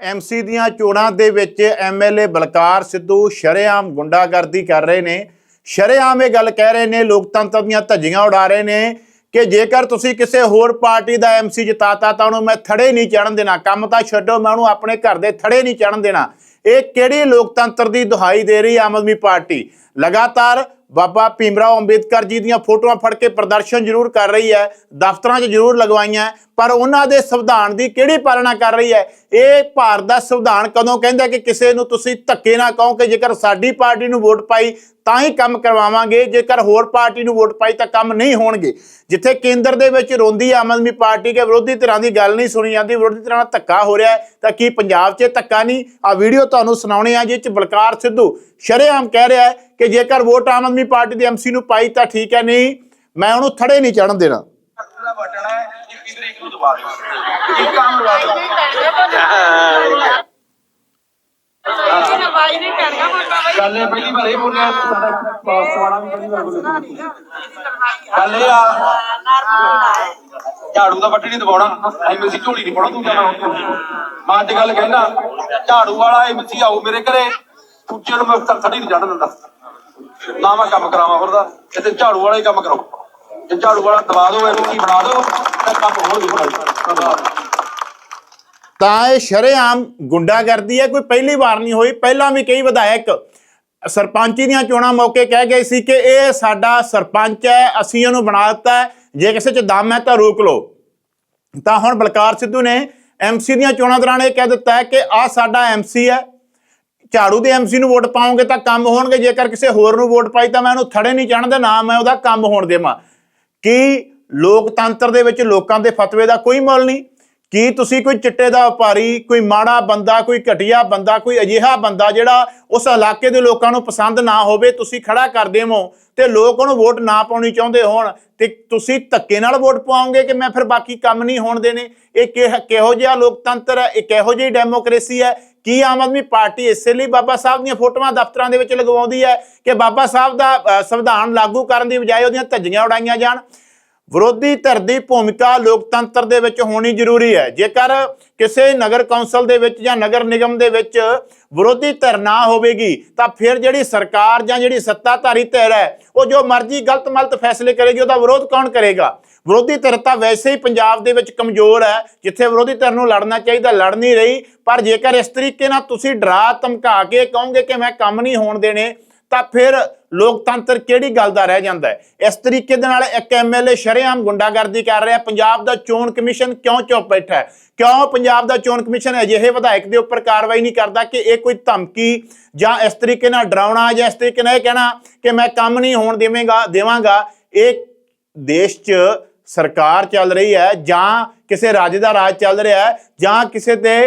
MC ਦੀਆਂ ਚੋਣਾਂ ਦੇ ਵਿੱਚ ਐਮਐਲਏ ਬਲਕਾਰ ਸਿੱਧੂ ਸ਼ਰੇਆਮ ਗੁੰਡਾਗਰਦੀ ਕਰ ਰਹੇ ਨੇ। ਸ਼ਰੇਆਮ ਇਹ ਗੱਲ ਕਹਿ ਰਹੇ ਨੇ, ਲੋਕਤੰਤਰ ਦੀਆਂ ਧੱਜੀਆਂ ਉਡਾ ਰਹੇ ਨੇ ਕਿ ਜੇਕਰ ਤੁਸੀਂ ਕਿਸੇ ਹੋਰ ਪਾਰਟੀ ਦਾ ਐਮਸੀ ਜਿਤਾਤਾ ਤਾਂ ਉਹਨੂੰ ਮੈਂ ਥੜੇ ਨਹੀਂ ਚੜਨ ਦੇਣਾ। ਕੰਮ ਤਾਂ ਛੱਡੋ, ਮੈਂ ਉਹਨੂੰ ਆਪਣੇ ਘਰ ਦੇ ਥੜੇ ਨਹੀਂ ਚੜਨ ਦੇਣਾ। ਇਹ ਕਿਹੜੀ ਲੋਕਤੰਤਰ ਦੀ ਦੁਹਾਈ ਦੇ ਰਹੀ ਆਮ ਆਦਮੀ ਪਾਰਟੀ? ਲਗਾਤਾਰ ਬਾਬਾ ਭੀਮਰਾਓ ਅੰਬੇਦਕਰ ਜੀ ਦੀਆਂ ਫੋਟੋਆਂ ਫੜ ਕੇ ਪ੍ਰਦਰਸ਼ਨ ਜ਼ਰੂਰ ਕਰ ਰਹੀ ਹੈ, ਦਫ਼ਤਰਾਂ 'ਚ ਜ਼ਰੂਰ ਲਗਵਾਈਆਂ ਪਰ ਉਹਨਾਂ ਦੇ ਸੰਵਿਧਾਨ ਦੀ ਕਿਹੜੀ ਪਾਲਣਾ ਕਰ ਰਹੀ ਹੈ? ਇਹ ਭਾਰਤ ਦਾ ਸੰਵਿਧਾਨ ਕਦੋਂ ਕਹਿੰਦਾ ਕਿ ਕਿਸੇ ਨੂੰ ਤੁਸੀਂ ਧੱਕੇ ਨਾ ਕਹੋ ਕਿ ਜੇਕਰ ਸਾਡੀ ਪਾਰਟੀ ਨੂੰ ਵੋਟ ਪਾਈ ਤਾਂ ਹੀ ਕੰਮ ਕਰਵਾਵਾਂਗੇ, ਜੇਕਰ ਹੋਰ ਪਾਰਟੀ ਨੂੰ ਵੋਟ ਪਾਈ ਤਾਂ ਕੰਮ ਨਹੀਂ ਹੋਣਗੇ। ਜਿੱਥੇ ਕੇਂਦਰ ਦੇ ਵਿੱਚ ਰੋਂਦੀ ਆਮ ਆਦਮੀ ਪਾਰਟੀ ਕੇ ਵਿਰੋਧੀ ਧਿਰਾਂ ਦੀ ਗੱਲ ਨਹੀਂ ਸੁਣੀ ਜਾਂਦੀ, ਵਿਰੋਧੀ ਧਿਰਾਂ ਦਾ ਧੱਕਾ ਹੋ ਰਿਹਾ ਤਾਂ ਕੀ ਪੰਜਾਬ 'ਚ ਧੱਕਾ ਨਹੀਂ? ਆ ਵੀਡੀਓ ਤੁਹਾਨੂੰ ਸੁਣਾਉਣੇ ਆ ਜਿਸ 'ਚ ਬਲਕਾਰ ਸਿੱਧੂ ਸ਼ਰੇਆਮ ਕਹਿ ਰਿਹਾ ਹੈ ਕਿ ਜੇਕਰ ਵੋਟ ਆਮ ਆਦਮੀ ਪਾਰਟੀ ਦੇ ਐਮਸੀ ਨੂੰ ਪਾਈ ਤਾਂ ਠੀਕ ਹੈ ਨਹੀਂ ਮੈਂ ਉਹਨੂੰ ਥੜੇ ਨਹੀਂ ਚੜਨ ਦੇਣਾ। ਦਾ ਬਟਨ ਹੈ 21 ਤਰੀਕ ਨੂੰ ਦਬਾ ਦਿਓ। ਇਹ ਕੰਮ ਲਵਾ ਦਿਓ। ਆਵਾਜ਼ ਨਹੀਂ ਕਰਨਾ ਮੁੰਡਾ ਬਈ ਗੱਲ ਇਹ ਪਹਿਲੀ ਵਾਰ ਇਹ ਬੋਲਿਆ ਸਾਡਾ ਪਾਸਵਾੜਾ ਵੀ ਪਹਿਲੀ ਵਾਰ ਬੋਲਿਆ। ਗੱਲ ਇਹ ਆ ਝਾੜੂ ਦਾ ਬਟਨ ਨਹੀਂ ਦਬਾਉਣਾ। ਐਮਸੀ ਝੋਲੀ ਨਹੀਂ ਪਾਉਣਾ ਤੂੰ ਜਾਣਾ ਮੈਂ ਅੱਜ ਗੱਲ ਕਹਿਣਾ ਝਾੜੂ ਵਾਲਾ ਐਮਸੀ ਆਊ ਮੇਰੇ ਘਰੇ ਉੱਚੇ ਨੂੰ ਮੈਂ ਥੜੀ ਨਹੀਂ ਚੜਨ ਦਿੰਦਾ। ਨਾ ਮੈਂ ਕੰਮ ਕਰਾਵਾਂ ਫਿਰਦਾ ਇੱਥੇ ਝਾੜੂ ਵਾਲਾ ਕੰਮ ਕਰਾਓ ਜੇ ਝਾੜੂ ਵਾਲਾ ਦਬਾ ਦਿਓ ਐਮਸੀ ਬਣਾ ਦਿਓ ਤਾਂ ਕੰਮ ਹੋਰ ਵੀ ਤਾਂ ਇਹ ਸ਼ਰੇਆਮ ਗੁੰਡਾਗਰਦੀ ਹੈ, ਕੋਈ ਪਹਿਲੀ ਵਾਰ ਨਹੀਂ ਹੋਈ। ਪਹਿਲਾਂ ਵੀ ਕਈ ਵਿਧਾਇਕ ਸਰਪੰਚੀ ਦੀਆਂ ਚੋਣਾਂ ਮੌਕੇ ਕਹਿ ਗਏ ਸੀ ਕਿ ਇਹ ਸਾਡਾ ਸਰਪੰਚ ਹੈ, ਅਸੀਂ ਇਹਨੂੰ ਬਣਾ ਦਿੱਤਾ ਜੇ ਕਿਸੇ 'ਚ ਦਮ ਹੈ ਤਾਂ ਰੋਕ ਲਓ। ਤਾਂ ਹੁਣ ਬਲਕਾਰ ਸਿੱਧੂ ਨੇ ਐਮਸੀ ਦੀਆਂ ਚੋਣਾਂ ਦੌਰਾਨ ਇਹ ਕਹਿ ਦਿੱਤਾ ਹੈ ਕਿ ਆ ਸਾਡਾ ਐਮਸੀ ਹੈ। ਝਾੜੂ ਦੇ ਐਮਸੀ ਨੂੰ ਵੋਟ ਪਾਉਂਗੇ ਤਾਂ ਕੰਮ ਹੋਣਗੇ, ਜੇਕਰ ਕਿਸੇ ਹੋਰ ਨੂੰ ਵੋਟ ਪਾਈ ਤਾਂ ਮੈਂ ਉਹਨੂੰ ਥੜੇ ਨਹੀਂ ਚੜਨ ਨਾ ਮੈਂ ਉਹਦਾ ਕੰਮ ਹੋਣ ਦੇਵਾਂ। ਕੀ ਲੋਕਤੰਤਰ ਦੇ ਵਿੱਚ ਲੋਕਾਂ ਦੇ ਫਤਵੇ ਦਾ ਕੋਈ ਮੁੱਲ ਨਹੀਂ? ਕੀ ਤੁਸੀਂ ਕੋਈ ਚਿੱਟੇ ਦਾ ਵਪਾਰੀ, ਕੋਈ ਮਾੜਾ ਬੰਦਾ, ਕੋਈ ਘਟੀਆ ਬੰਦਾ, ਕੋਈ ਅਜਿਹਾ ਬੰਦਾ ਜਿਹੜਾ ਉਸ ਇਲਾਕੇ ਦੇ ਲੋਕਾਂ ਨੂੰ ਪਸੰਦ ਨਾ ਹੋਵੇ, ਤੁਸੀਂ ਖੜਾ ਕਰ ਦੇਵੋ ਤੇ ਲੋਕ ਉਹਨੂੰ ਵੋਟ ਨਾ ਪਾਉਣੀ ਚਾਹੁੰਦੇ ਹੋਣ ਤੇ ਤੁਸੀਂ ਧੱਕੇ ਨਾਲ ਵੋਟ ਪਾਓਗੇ ਕਿ ਮੈਂ ਫਿਰ ਬਾਕੀ ਕੰਮ ਨਹੀਂ ਹੋਣ ਦੇਣੇ? ਇਹ ਕਿਹੋ ਜਿਹਾ ਲੋਕਤੰਤਰ ਹੈ? ਇਹ ਕਿਹੋ ਜਿਹੀ ਡੈਮੋਕ੍ਰੇਸੀ ਹੈ? ਕੀ ਆਮ ਆਦਮੀ ਪਾਰਟੀ ਇਸੇ ਲਈ ਬਾਬਾ ਸਾਹਿਬ ਦੀਆਂ ਫੋਟੋਆਂ ਦਫ਼ਤਰਾਂ ਦੇ ਵਿੱਚ ਲਗਵਾਉਂਦੀ ਹੈ ਕਿ ਬਾਬਾ ਸਾਹਿਬ ਦਾ ਸੰਵਿਧਾਨ ਲਾਗੂ ਕਰਨ ਦੀ ਬਜਾਏ ਉਹਦੀਆਂ ਧੱਜੀਆਂ ਉਡਾਈਆਂ ਜਾਣ? ਵਿਰੋਧੀ ਧਿਰ ਦੀ ਭੂਮਿਕਾ ਲੋਕਤੰਤਰ ਦੇ ਵਿੱਚ ਹੋਣੀ ਜ਼ਰੂਰੀ ਹੈ। ਜੇਕਰ ਕਿਸੇ ਨਗਰ ਕੌਂਸਲ ਦੇ ਵਿੱਚ ਜਾਂ ਨਗਰ ਨਿਗਮ ਦੇ ਵਿੱਚ ਵਿਰੋਧੀ ਧਿਰ ਨਾ ਹੋਵੇਗੀ, ਤਾਂ ਫਿਰ ਜਿਹੜੀ ਸਰਕਾਰ ਜਾਂ ਜਿਹੜੀ ਸੱਤਾਧਾਰੀ ਧਿਰ ਹੈ, ਉਹ ਜੋ ਮਰਜ਼ੀ ਗਲਤ ਮਲਤ ਫੈਸਲੇ ਕਰੇਗੀ, ਉਹਦਾ ਵਿਰੋਧ ਕੌਣ ਕਰੇਗਾ? ਵਿਰੋਧੀ ਧਿਰ ਤਾਂ ਵੈਸੇ ਹੀ ਪੰਜਾਬ ਦੇ ਵਿੱਚ ਕਮਜ਼ੋਰ ਹੈ, ਜਿੱਥੇ ਵਿਰੋਧੀ ਧਿਰ ਨੂੰ ਲੜਨਾ ਚਾਹੀਦਾ, ਲੜ ਨਹੀਂ ਰਹੀ। ਪਰ ਜੇਕਰ ਇਸ ਤਰੀਕੇ ਨਾਲ ਤੁਸੀਂ ਡਰਾ ਧਮਕਾ ਕੇ ਕਹੋਗੇ ਕਿ ਮੈਂ ਕੰਮ ਨਹੀਂ ਹੋਣ ਦੇਣੇ, ਤਾਂ ਫਿਰ ਲੋਕਤੰਤਰ ਕਿਹੜੀ ਗੱਲ ਦਾ ਰਹਿ ਜਾਂਦਾ ਹੈ? ਇਸ ਤਰੀਕੇ ਦੇ ਨਾਲ ਇੱਕ ਐਮਐਲਏ ਸ਼ਰੇਆਮ ਗੁੰਡਾਗਰਦੀ ਕਰ ਰਿਹਾ ਪੰਜਾਬ ਦਾ ਚੋਣ ਕਮਿਸ਼ਨ ਕਿਉਂ ਚੁੱਪ ਬੈਠਾ ਹੈ? ਕਿਉਂ ਪੰਜਾਬ ਦਾ ਚੋਣ ਕਮਿਸ਼ਨ ਅਜਿਹੇ ਵਿਧਾਇਕ ਦੇ ਉੱਪਰ ਕਾਰਵਾਈ ਨਹੀਂ ਕਰਦਾ ਕਿ ਇਹ ਕੋਈ ਧਮਕੀ ਜਾਂ ਇਸ ਤਰੀਕੇ ਨਾਲ ਡਰਾਉਣਾ ਜਾਂ ਇਸ ਤਰੀਕੇ ਨਾਲ ਇਹ ਕਹਿਣਾ ਕਿ ਮੈਂ ਕੰਮ ਨਹੀਂ ਹੋਣ ਦੇਵਾਂਗਾ ਦੇਵਾਂਗਾ? ਇਹ ਦੇਸ਼ 'ਚ ਸਰਕਾਰ ਚੱਲ ਰਹੀ ਹੈ ਜਾਂ ਕਿਸੇ ਰਾਜ ਦਾ ਰਾਜ ਚੱਲ ਰਿਹਾ ਹੈ ਜਾਂ ਕਿਸੇ ਦੇ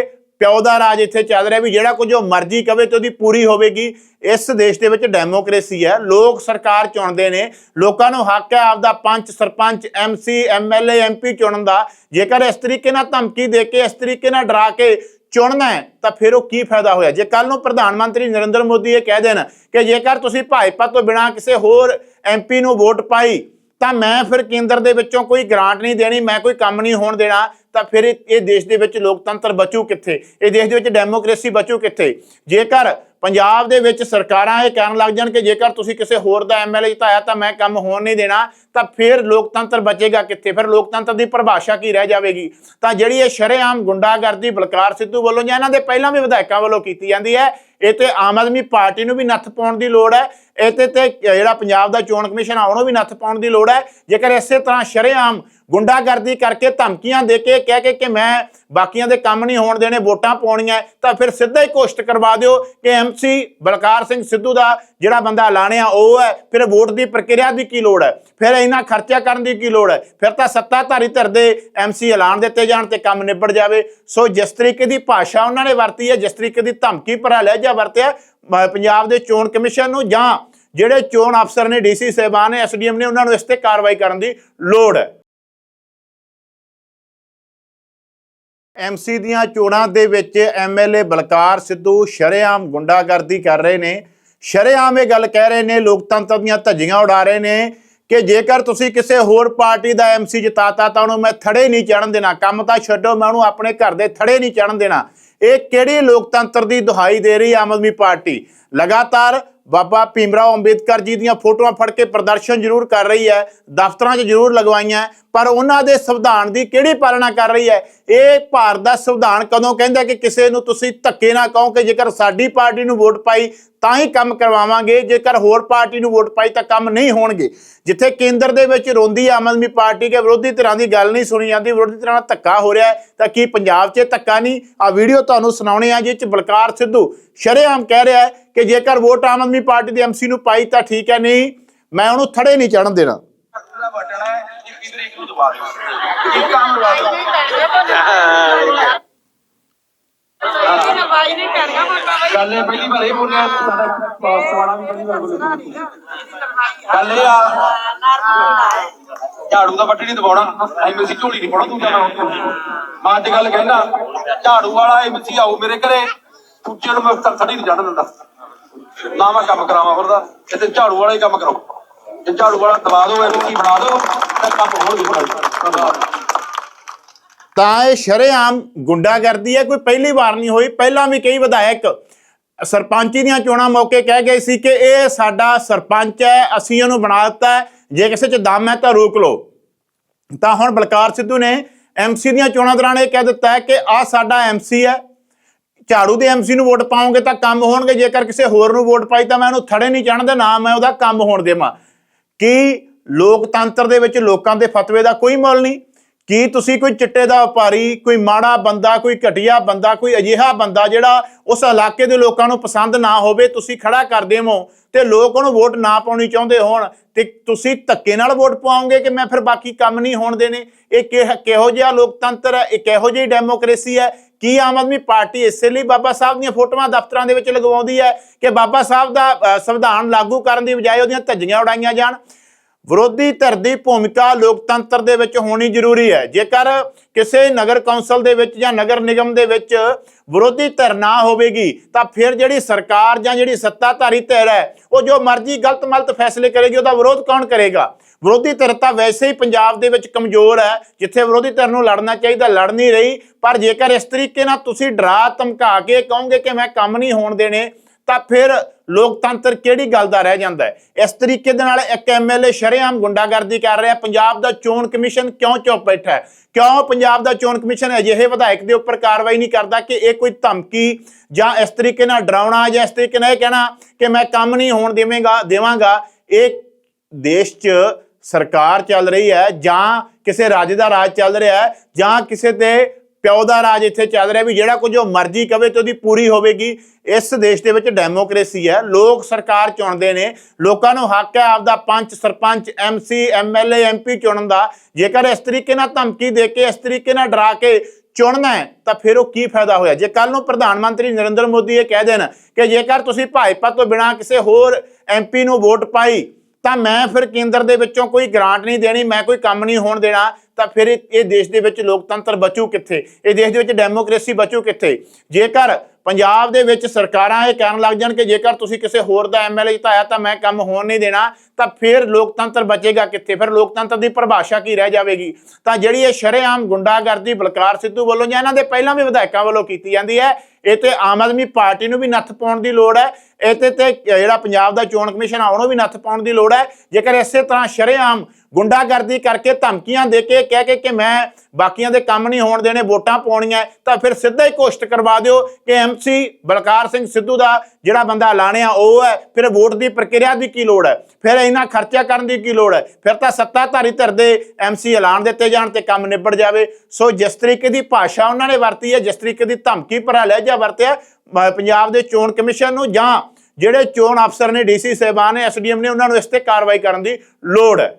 ਪਿਓ ਦਾ ਰਾਜ ਇੱਥੇ ਚੱਲ ਰਿਹਾ ਵੀ ਜਿਹੜਾ ਕੁਝ ਉਹ ਮਰਜ਼ੀ ਕਵੇ ਤੇ ਉਹਦੀ ਪੂਰੀ ਹੋਵੇਗੀ। ਇਸ ਦੇਸ਼ ਦੇ ਵਿੱਚ ਡੈਮੋਕ੍ਰੇਸੀ ਹੈ। ਲੋਕ ਸਰਕਾਰ ਚੁਣਦੇ ਨੇ। ਲੋਕਾਂ ਨੂੰ ਹੱਕ ਹੈ ਆਪਦਾ panch, sarpanch MC MLA MP ਚੁਣਨ ਦਾ। ਜੇਕਰ ਇਸ ਤਰੀਕੇ ਨਾਲ ਧਮਕੀ ਦੇ ਕੇ, ਇਸ ਤਰੀਕੇ ਨਾਲ ਡਰਾ ਕੇ ਚੁਣਨਾ ਹੈ, ਤਾਂ ਫਿਰ ਉਹ ਕੀ ਫਾਇਦਾ ਹੋਇਆ? ਜੇ ਕੱਲ ਨੂੰ ਪ੍ਰਧਾਨ ਮੰਤਰੀ ਨਰਿੰਦਰ ਮੋਦੀ ਇਹ ਕਹਿ ਦੇਣ ਕਿ ਜੇਕਰ ਤੁਸੀਂ ਭਾਜਪਾ ਤੋਂ ਬਿਨਾ ਕਿਸੇ ਹੋਰ ਐਮਪੀ ਨੂੰ ਵੋਟ ਪਾਈ ਤਾਂ ਮੈਂ ਫਿਰ ਕੇਂਦਰ ਦੇ ਵਿੱਚੋਂ ਕੋਈ ਗ੍ਰਾਂਟ ਨਹੀਂ ਦੇਣੀ, ਮੈਂ ਕੋਈ ਕੰਮ ਨਹੀਂ ਹੋਣ ਦੇਣਾ, ਤਾਂ ਫਿਰ ਇਹ ਦੇਸ਼ ਦੇ ਵਿੱਚ ਲੋਕਤੰਤਰ ਬਚੂ ਕਿੱਥੇ? ਇਹ ਦੇਸ਼ ਦੇ ਵਿੱਚ ਡੈਮੋਕ੍ਰੇਸੀ ਬਚੂ ਕਿੱਥੇ? ਜੇਕਰ ਪੰਜਾਬ ਦੇ ਵਿੱਚ ਸਰਕਾਰਾਂ ਇਹ ਕਹਿਣ ਲੱਗ ਜਾਣ ਕਿ ਜੇਕਰ ਤੁਸੀਂ ਕਿਸੇ ਹੋਰ ਦਾ ਐਮਐਲਏ ਜਿਤਾਇਆ ਤਾਂ ਮੈਂ ਕੰਮ ਹੋਣ ਨਹੀਂ ਦੇਣਾ, ਤਾਂ ਫਿਰ ਲੋਕਤੰਤਰ ਬਚੇਗਾ ਕਿੱਥੇ? ਫਿਰ ਲੋਕਤੰਤਰ ਦੀ ਪਰਿਭਾਸ਼ਾ ਕੀ ਰਹਿ ਜਾਵੇਗੀ? ਤਾਂ ਜਿਹੜੀ ਇਹ ਸ਼ਰੇਆਮ ਗੁੰਡਾਗਰਦੀ, ਬਲਕਾਰ ਸਿੱਧੂ ਵੱਲੋਂ ਜਾਂ ਇਹਨਾਂ ਦੇ ਪਹਿਲਾਂ ਵੀ ਵਿਧਾਇਕਾਂ ਵੱਲੋਂ ਕੀਤੀ ਜਾਂਦੀ ਹੈ, ਇਹ ਤੇ ਆਮ ਆਦਮੀ ਪਾਰਟੀ ਨੂੰ ਵੀ ਨੱਥ ਪਾਉਣ ਦੀ ਲੋੜ ਹੈ। ਇਹ ਤੇ ਜਿਹੜਾ ਪੰਜਾਬ ਦਾ ਚੋਣ ਕਮਿਸ਼ਨ ਆ, ਉਹਨੂੰ ਵੀ ਨੱਥ ਪਾਉਣ ਦੀ ਲੋੜ ਹੈ। ਜੇਕਰ ਇਸੇ ਤਰ੍ਹਾਂ ਸ਼ਰੇਆਮ ਗੁੰਡਾਗਰਦੀ ਕਰਕੇ ਧਮਕੀਆਂ ਦੇ ਕੇ ਕਹਿ ਕੇ ਕਿ ਮੈਂ ਬਾਕੀਆਂ ਦੇ ਕੰਮ ਨਹੀਂ ਹੋਣ ਦੇਣੇ, ਵੋਟਾਂ ਪਾਉਣੀਆਂ ਤਾਂ ਫਿਰ ਸਿੱਧਾ ਹੀ ਘੋਸ਼ਿਤ ਕਰਵਾ ਦਿਓ ਕਿ ਐਮਸੀ ਬਲਕਾਰ ਸਿੰਘ ਸਿੱਧੂ ਦਾ ਜਿਹੜਾ ਬੰਦਾ ਐਲਾਨਿਆ ਉਹ ਹੈ। ਫਿਰ ਵੋਟ ਦੀ ਪ੍ਰਕਿਰਿਆ ਦੀ ਕੀ ਲੋੜ ਹੈ? ਫਿਰ ਇੰਨਾ ਖਰਚਾ ਕਰਨ ਦੀ ਕੀ ਲੋੜ ਹੈ? ਫਿਰ ਤਾਂ ਸੱਤਾਧਾਰੀ ਧਿਰ ਦੇ ਐਮਸੀ ਐਲਾਨ ਦਿੱਤੇ ਜਾਣ ਤੇ ਕੰਮ ਨਿਬੜ ਜਾਵੇ। ਸੋ ਜਿਸ ਤਰੀਕੇ ਦੀ ਭਾਸ਼ਾ ਉਹਨਾਂ ਨੇ ਵਰਤੀ ਹੈ, ਜਿਸ ਤਰੀਕੇ ਦੀ ਧਮਕੀ ਭਰਾ ਲਹਿਜਾ ਵਰਤਿਆ ਪੰਜਾਬ ਦੇ ਚੋਣ ਕਮਿਸ਼ਨ ਨੂੰ ਜਾਂ ਜਿਹੜੇ ਚੋਣ ਅਫਸਰ ਨੇ, ਡੀਸੀ ਸਾਹਿਬਾਨ ਨੇ, ਐਸਡੀਐਮ ਨੇ, ਉਹਨਾਂ ਨੂੰ ਇਸ ਤੇ ਕਾਰਵਾਈ ਕਰਨ ਦੀ ਲੋੜ ਹੈ। ਐਮਸੀ ਦੀਆਂ ਚੋਣਾਂ ਦੇ ਵਿੱਚ ਐਮਐਲਏ ਬਲਕਾਰ ਸਿੱਧੂ ਸ਼ਰੇਆਮ ਗੁੰਡਾਗਰਦੀ ਕਰ ਰਹੇ ਨੇ। ਸ਼ਰੇਆਮ ਇਹ ਗੱਲ ਕਹਿ ਰਹੇ ਨੇ, ਲੋਕਤੰਤਰ ਦੀਆਂ ਧੱਜੀਆਂ ਉਡਾ ਰਹੇ ਨੇ ਕਿ ਜੇਕਰ ਤੁਸੀਂ ਕਿਸੇ ਹੋਰ ਪਾਰਟੀ ਦਾ ਐਮਸੀ ਜਿਤਾਤਾ ਤਾਂ ਉਹਨੂੰ ਮੈਂ ਥੜੇ ਨਹੀਂ ਚੜਨ ਦੇਣਾ। ਕੰਮ ਤਾਂ ਛੱਡੋ, ਮੈਂ ਉਹਨੂੰ ਆਪਣੇ ਘਰ ਦੇ ਥੜੇ ਨਹੀਂ ਚੜਨ ਦੇਣਾ। ਇਹ ਕਿਹੜੀ ਲੋਕਤੰਤਰ ਦੀ ਦੁਹਾਈ ਦੇ ਰਹੀ ਆਮ ਆਦਮੀ ਪਾਰਟੀ? ਲਗਾਤਾਰ ਬਾਬਾ ਭੀਮਰਾਓ ਅੰਬੇਦਕਰ ਜੀ ਦੀਆਂ ਫੋਟੋਆਂ ਫੜ ਕੇ ਪ੍ਰਦਰਸ਼ਨ ਜ਼ਰੂਰ ਕਰ ਰਹੀ ਹੈ, ਦਫ਼ਤਰਾਂ 'ਚ ਜ਼ਰੂਰ ਲਗਵਾਈਆਂ ਪਰ ਉਹਨਾਂ ਦੇ ਸੰਵਿਧਾਨ ਦੀ ਕਿਹੜੀ ਪਾਲਣਾ ਕਰ ਰਹੀ ਹੈ? ਇਹ ਭਾਰਤ ਦਾ ਸੰਵਿਧਾਨ ਕਦੋਂ ਕਹਿੰਦਾ ਕਿ ਕਿਸੇ ਨੂੰ ਤੁਸੀਂ ਧੱਕੇ ਨਾ ਕਹੋ ਕਿ ਜੇਕਰ ਸਾਡੀ ਪਾਰਟੀ ਨੂੰ ਵੋਟ ਪਾਈ ਤਾਂ ਹੀ ਕੰਮ ਕਰਵਾਵਾਂਗੇ, ਜੇਕਰ ਹੋਰ ਪਾਰਟੀ ਨੂੰ ਵੋਟ ਪਾਈ ਤਾਂ ਕੰਮ ਨਹੀਂ ਹੋਣਗੇ। ਜਿੱਥੇ ਕੇਂਦਰ ਦੇ ਵਿੱਚ ਰੋਂਦੀ ਆਮ ਆਦਮੀ ਪਾਰਟੀ ਕੇ ਵਿਰੋਧੀ ਧਿਰਾਂ ਦੀ ਗੱਲ ਨਹੀਂ ਸੁਣੀ ਜਾਂਦੀ, ਵਿਰੋਧੀ ਧਿਰਾਂ ਨਾਲ ਧੱਕਾ ਹੋ ਰਿਹਾ ਤਾਂ ਕੀ ਪੰਜਾਬ 'ਚ ਧੱਕਾ ਨਹੀਂ? ਆ ਵੀਡੀਓ ਤੁਹਾਨੂੰ ਸੁਣਾਉਣੇ ਆ ਜਿਸ 'ਚ ਬਲਕਾਰ ਸਿੱਧੂ ਸ਼ਰੇਆਮ ਕਹਿ ਰਿਹਾ ਹੈ ਕਿ ਜੇਕਰ ਵੋਟ ਆਮ ਆਦਮੀ ਪਾਰਟੀ ਦੇ ਐਮਸੀ ਨੂੰ ਪਾਈ ਤਾਂ ਠੀਕ ਹੈ ਨਹੀਂ ਮੈਂ ਉਹਨੂੰ ਥੜੇ ਨਹੀਂ ਚੜਨ ਦੇਣਾ। ਦਾ ਬਟਨ ਹੈ 21 ਤਰੀਕ ਨੂੰ ਦਬਾ ਦਿਓ। ਇੱਕ ਕੰਮ ਦਬਾ ਦਿਓ ਇਹਦੀ ਆਵਾਜ਼ ਨਹੀਂ ਪੈਣਗਾ ਵੋਟਾਂ ਬਈ ਗੱਲ ਇਹ ਪਹਿਲੀ ਵਾਰ ਇਹ ਬੋਲਿਆ ਸਾਡਾ ਸਵਾਣਾ ਵੀ ਪਹਿਲੀ ਵਾਰ ਬੋਲਿਆ। ਗੱਲ ਇਹ ਆ। ਝਾੜੂ ਦਾ ਬੱਟੇ ਨਹੀਂ ਦਬਾਉਣਾ। ਐਮਸੀ ਝੋਲੀ ਨਹੀਂ ਪਾਉਣਾ ਤੂੰ ਜਾਣਾ ਮੈਂ ਅੱਜ ਗੱਲ ਕਹਿਣਾ ਝਾੜੂ ਵਾਲਾ ਐਮਸੀ ਆਊ ਮੇਰੇ ਘਰੇ ਦੂਜੇ ਨੂੰ ਮੈਂ ਥੜੀ ਨਹੀਂ ਚੜਨ ਦਿੰਦਾ। ਨਾ ਮੈਂ ਕੰਮ ਕਰਾਵਾਂ ਫਿਰਦਾ ਇੱਥੇ ਝਾੜੂ ਵਾਲਾ ਹੀ ਕੰਮ ਕਰਾਓ ਜੇ ਝਾੜੂ ਵਾਲਾ ਦਬਾ ਦਿਓ ਐਮਸੀ ਬਣਾ ਦਿਓ ਤਾਂ ਕੰਮ ਹੋਣਗੇ ਤੁਹਾਡੇ ਤਾਂ ਇਹ ਸ਼ਰੇਆਮ ਗੁੰਡਾਗਰਦੀ ਹੈ, ਕੋਈ ਪਹਿਲੀ ਵਾਰ ਨਹੀਂ ਹੋਈ। ਪਹਿਲਾਂ ਵੀ ਕਈ ਵਿਧਾਇਕ ਸਰਪੰਚੀ ਦੀਆਂ ਚੋਣਾਂ ਮੌਕੇ ਕਹਿ ਗਏ ਸੀ ਕਿ ਇਹ ਸਾਡਾ ਸਰਪੰਚ ਹੈ, ਅਸੀਂ ਉਹਨੂੰ ਬਣਾ ਦਿੱਤਾ ਜੇ ਕਿਸੇ 'ਚ ਦਮ ਹੈ, ਤਾਂ ਰੋਕ ਲਓ। ਤਾਂ ਹੁਣ ਬਲਕਾਰ ਸਿੱਧੂ ਨੇ ਐਮਸੀ ਦੀਆਂ ਚੋਣਾਂ ਦੌਰਾਨ ਇਹ ਕਹਿ ਦਿੱਤਾ ਕਿ ਆ ਸਾਡਾ ਐਮਸੀ ਹੈ। ਝਾੜੂ ਦੇ ਐਮਸੀ ਨੂੰ ਵੋਟ ਪਾਉਂਗੇ ਤਾਂ ਕੰਮ ਹੋਣਗੇ, ਜੇਕਰ ਕਿਸੇ ਹੋਰ ਨੂੰ ਵੋਟ ਪਾਈ ਤਾਂ ਮੈਂ ਉਹਨੂੰ ਥੜੇ ਨਹੀਂ ਚੜ੍ਹਨ ਦੇ ਨਾ ਮੈਂ ਉਹਦਾ ਕੰਮ ਹੋਣ ਦੇਵਾਂ। ਕੀ ਲੋਕਤੰਤਰ ਦੇ ਵਿੱਚ ਲੋਕਾਂ ਦੇ ਫਤਵੇ ਦਾ ਕੋਈ ਮੁੱਲ ਨਹੀਂ? ਕੀ ਤੁਸੀਂ ਕੋਈ ਚਿੱਟੇ ਦਾ ਵਪਾਰੀ, ਕੋਈ ਮਾੜਾ ਬੰਦਾ, ਕੋਈ ਘਟੀਆ ਬੰਦਾ, ਕੋਈ ਅਜਿਹਾ ਬੰਦਾ ਜਿਹੜਾ ਉਸ ਇਲਾਕੇ ਦੇ ਲੋਕਾਂ ਨੂੰ ਪਸੰਦ ਨਾ ਹੋਵੇ, ਤੁਸੀਂ ਖੜਾ ਕਰ ਦੇਵੋ ਤੇ ਲੋਕ ਉਹਨੂੰ ਵੋਟ ਨਾ ਪਾਉਣੀ ਚਾਹੁੰਦੇ ਹੋਣ ਤੇ ਤੁਸੀਂ ਧੱਕੇ ਨਾਲ ਵੋਟ ਪਾਓਗੇ ਕਿ ਮੈਂ ਫਿਰ ਬਾਕੀ ਕੰਮ ਨਹੀਂ ਹੋਣ ਦੇਣੇ? ਇਹ ਕਿਹੋ ਜਿਹਾ ਲੋਕਤੰਤਰ ਹੈ? ਇਹ ਕਿਹੋ ਜਿਹੀ ਡੈਮੋਕ੍ਰੇਸੀ ਹੈ? ਕੀ ਆਮ ਆਦਮੀ ਪਾਰਟੀ ਇਸੇ ਲਈ ਬਾਬਾ ਸਾਹਿਬ ਦੀਆਂ ਫੋਟੋਆਂ ਦਫ਼ਤਰਾਂ ਦੇ ਵਿੱਚ ਲਗਵਾਉਂਦੀ ਹੈ ਕਿ ਬਾਬਾ ਸਾਹਿਬ ਦਾ ਸੰਵਿਧਾਨ ਲਾਗੂ ਕਰਨ ਦੀ ਬਜਾਏ ਉਹਦੀਆਂ ਧੱਜੀਆਂ ਉਡਾਈਆਂ ਜਾਣ? ਵਿਰੋਧੀ ਧਿਰ ਦੀ ਭੂਮਿਕਾ ਲੋਕਤੰਤਰ ਦੇ ਵਿੱਚ ਹੋਣੀ ਜ਼ਰੂਰੀ ਹੈ। ਜੇਕਰ ਕਿਸੇ ਨਗਰ ਕੌਂਸਲ ਦੇ ਵਿੱਚ ਜਾਂ ਨਗਰ ਨਿਗਮ ਦੇ ਵਿੱਚ ਵਿਰੋਧੀ ਧਿਰ ਨਾ ਹੋਵੇਗੀ, ਤਾਂ ਫਿਰ ਜਿਹੜੀ ਸਰਕਾਰ ਜਾਂ ਜਿਹੜੀ ਸੱਤਾਧਾਰੀ ਧਿਰ ਹੈ, ਉਹ ਜੋ ਮਰਜ਼ੀ ਗਲਤ ਮਲਤ ਫੈਸਲੇ ਕਰੇਗੀ, ਉਹਦਾ ਵਿਰੋਧ ਕੌਣ ਕਰੇਗਾ? ਵਿਰੋਧੀ ਧਿਰ ਤਾਂ ਵੈਸੇ ਹੀ ਪੰਜਾਬ ਦੇ ਵਿੱਚ ਕਮਜ਼ੋਰ ਹੈ, ਜਿੱਥੇ ਵਿਰੋਧੀ ਧਿਰ ਨੂੰ ਲੜਨਾ ਚਾਹੀਦਾ, ਲੜ ਨਹੀਂ ਰਹੀ। ਪਰ ਜੇਕਰ ਇਸ ਤਰੀਕੇ ਨਾਲ ਤੁਸੀਂ ਡਰਾ ਧਮਕਾ ਕੇ ਕਹੋਗੇ ਕਿ ਮੈਂ ਕੰਮ ਨਹੀਂ ਹੋਣ ਦੇਣੇ, ਤਾਂ ਫਿਰ ਲੋਕਤੰਤਰ ਕਿਹੜੀ ਗੱਲ ਦਾ ਰਹਿ ਜਾਂਦਾ ਹੈ? ਇਸ ਤਰੀਕੇ ਦੇ ਨਾਲ ਇੱਕ ਐਮਐਲਏ ਸ਼ਰੇਆਮ ਗੁੰਡਾਗਰਦੀ ਕਰ ਰਿਹਾ ਪੰਜਾਬ ਦਾ ਚੋਣ ਕਮਿਸ਼ਨ ਕਿਉਂ ਚੁੱਪ ਬੈਠਾ ਹੈ? ਕਿਉਂ ਪੰਜਾਬ ਦਾ ਚੋਣ ਕਮਿਸ਼ਨ ਅਜਿਹੇ ਵਿਧਾਇਕ ਦੇ ਉੱਪਰ ਕਾਰਵਾਈ ਨਹੀਂ ਕਰਦਾ ਕਿ ਇਹ ਕੋਈ ਧਮਕੀ ਜਾਂ ਇਸ ਤਰੀਕੇ ਨਾਲ ਡਰਾਉਣਾ ਜਾਂ ਇਸ ਤਰੀਕੇ ਨਾਲ ਇਹ ਕਹਿਣਾ ਕਿ ਮੈਂ ਕੰਮ ਨਹੀਂ ਹੋਣ ਦੇਵਾਂਗਾ ਦੇਵਾਂਗਾ? ਇਹ ਦੇਸ਼ 'ਚ ਸਰਕਾਰ ਚੱਲ ਰਹੀ ਹੈ ਜਾਂ ਕਿਸੇ ਰਾਜ ਦਾ ਰਾਜ ਚੱਲ ਰਿਹਾ ਹੈ ਜਾਂ ਕਿਸੇ ਤੇ ਪਿਓ ਦਾ ਰਾਜ ਇੱਥੇ ਚੱਲ ਰਿਹਾ ਵੀ ਜਿਹੜਾ ਕੁਝ ਉਹ ਮਰਜ਼ੀ ਕਵੇ ਤੇ ਉਹਦੀ ਪੂਰੀ ਹੋਵੇਗੀ। ਇਸ ਦੇਸ਼ ਦੇ ਵਿੱਚ ਡੈਮੋਕ੍ਰੇਸੀ ਹੈ। ਲੋਕ ਸਰਕਾਰ ਚੁਣਦੇ ਨੇ। ਲੋਕਾਂ ਨੂੰ ਹੱਕ ਹੈ ਆਪਦਾ panch, sarpanch MC MLA MP ਚੁਣਨ ਦਾ। ਜੇਕਰ ਇਸ ਤਰੀਕੇ ਨਾਲ ਧਮਕੀ ਦੇ ਕੇ, ਇਸ ਤਰੀਕੇ ਨਾਲ ਡਰਾ ਕੇ ਚੁਣਨਾ ਹੈ, ਤਾਂ ਫਿਰ ਉਹ ਕੀ ਫਾਇਦਾ ਹੋਇਆ? ਜੇ ਕੱਲ ਨੂੰ ਪ੍ਰਧਾਨ ਮੰਤਰੀ ਨਰਿੰਦਰ ਮੋਦੀ ਇਹ ਕਹਿ ਦੇਣ ਕਿ ਜੇਕਰ ਤੁਸੀਂ ਭਾਜਪਾ ਤੋਂ ਬਿਨਾ ਕਿਸੇ ਹੋਰ ਐਮਪੀ ਨੂੰ ਵੋਟ ਪਾਈ ਤਾਂ ਮੈਂ ਫਿਰ ਕੇਂਦਰ ਦੇ ਵਿੱਚੋਂ ਕੋਈ ਗ੍ਰਾਂਟ ਨਹੀਂ ਦੇਣੀ, ਮੈਂ ਕੋਈ ਕੰਮ ਨਹੀਂ ਹੋਣ ਦੇਣਾ, ਤਾਂ ਫਿਰ ਇਹ ਦੇਸ਼ ਦੇ ਵਿੱਚ ਲੋਕਤੰਤਰ ਬਚੂ ਕਿੱਥੇ? ਇਹ ਦੇਸ਼ ਦੇ ਵਿੱਚ ਡੈਮੋਕ੍ਰੇਸੀ ਬਚੂ ਕਿੱਥੇ? ਜੇਕਰ ਪੰਜਾਬ ਦੇ ਵਿੱਚ ਸਰਕਾਰਾਂ ਇਹ ਕਹਿਣ ਲੱਗ ਜਾਣ ਕਿ ਜੇਕਰ ਤੁਸੀਂ ਕਿਸੇ ਹੋਰ ਦਾ ਐਮਐਲਏ ਜਿਤਾਇਆ ਤਾਂ ਮੈਂ ਕੰਮ ਹੋਣ ਨਹੀਂ ਦੇਣਾ, ਤਾਂ ਫਿਰ ਲੋਕਤੰਤਰ ਬਚੇਗਾ ਕਿੱਥੇ? ਫਿਰ ਲੋਕਤੰਤਰ ਦੀ ਪਰਿਭਾਸ਼ਾ ਕੀ ਰਹਿ ਜਾਵੇਗੀ? ਤਾਂ ਜਿਹੜੀ ਇਹ ਸ਼ਰੇਆਮ ਗੁੰਡਾਗਰਦੀ ਬਲਕਾਰ ਸਿੱਧੂ ਵੱਲੋਂ ਜਾਂ ਇਹਨਾਂ ਦੇ ਪਹਿਲਾਂ ਵੀ ਵਿਧਾਇਕਾਂ ਵੱਲੋਂ ਕੀਤੀ ਜਾਂਦੀ ਹੈ, ਇਹ ਤੇ ਆਮ ਆਦਮੀ ਪਾਰਟੀ ਨੂੰ ਵੀ ਨੱਥ ਪਾਉਣ ਦੀ ਲੋੜ ਹੈ, ਇਹ ਤੇ ਤੇ ਜਿਹੜਾ ਪੰਜਾਬ ਦਾ ਚੋਣ ਕਮਿਸ਼ਨ ਆ ਉਹਨੂੰ ਵੀ ਨੱਥ ਪਾਉਣ ਦੀ ਲੋੜ ਹੈ। ਜੇਕਰ ਇਸੇ ਤਰ੍ਹਾਂ ਸ਼ਰੇਆਮ ਗੁੰਡਾਗਰਦੀ ਕਰਕੇ ਧਮਕੀਆਂ ਦੇ ਕੇ ਕਹਿ ਕੇ ਕਿ ਮੈਂ ਬਾਕੀਆਂ ਦੇ ਕੰਮ ਨਹੀਂ ਹੋਣ ਦੇਣੇ, ਵੋਟਾਂ ਪਾਉਣੀਆਂ ਤਾਂ ਫਿਰ ਸਿੱਧਾ ਹੀ ਘੋਸ਼ਿਤ ਕਰਵਾ ਦਿਓ ਕਿ ਐਮਸੀ ਬਲਕਾਰ ਸਿੰਘ ਸਿੱਧੂ ਦਾ ਜਿਹੜਾ ਬੰਦਾ ਐਲਾਨਿਆ ਉਹ ਹੈ, ਫਿਰ ਵੋਟ ਦੀ ਪ੍ਰਕਿਰਿਆ ਦੀ ਕੀ ਲੋੜ ਹੈ? ਫਿਰ ਇੰਨਾ ਖਰਚਾ ਕਰਨ ਦੀ ਕੀ ਲੋੜ ਹੈ? ਫਿਰ ਤਾਂ ਸੱਤਾਧਾਰੀ ਧਿਰ ਦੇ ਐਮਸੀ ਐਲਾਨ ਦਿੱਤੇ ਜਾਣ ਤੇ ਕੰਮ ਨਿਬੜ ਜਾਵੇ। ਸੋ ਜਿਸ ਤਰੀਕੇ ਦੀ ਭਾਸ਼ਾ ਉਹਨਾਂ ਨੇ ਵਰਤੀ ਹੈ, ਜਿਸ ਤਰੀਕੇ ਦੀ ਧਮਕੀ ਭਰਾ ਲਹਿਜਾ ਵਰਤਿਆ ਪੰਜਾਬ ਦੇ ਚੋਣ ਕਮਿਸ਼ਨ ਨੂੰ ਜਾਂ ਜਿਹੜੇ ਚੋਣ ਅਫਸਰ ਨੇ ਡੀਸੀ ਸਾਹਿਬਾਨ ਨੇ ਐਸਡੀਐਮ ਨੇ, ਉਹਨਾਂ ਨੂੰ ਇਸ ਤੇ ਕਾਰਵਾਈ ਕਰਨ ਦੀ ਲੋੜ ਹੈ।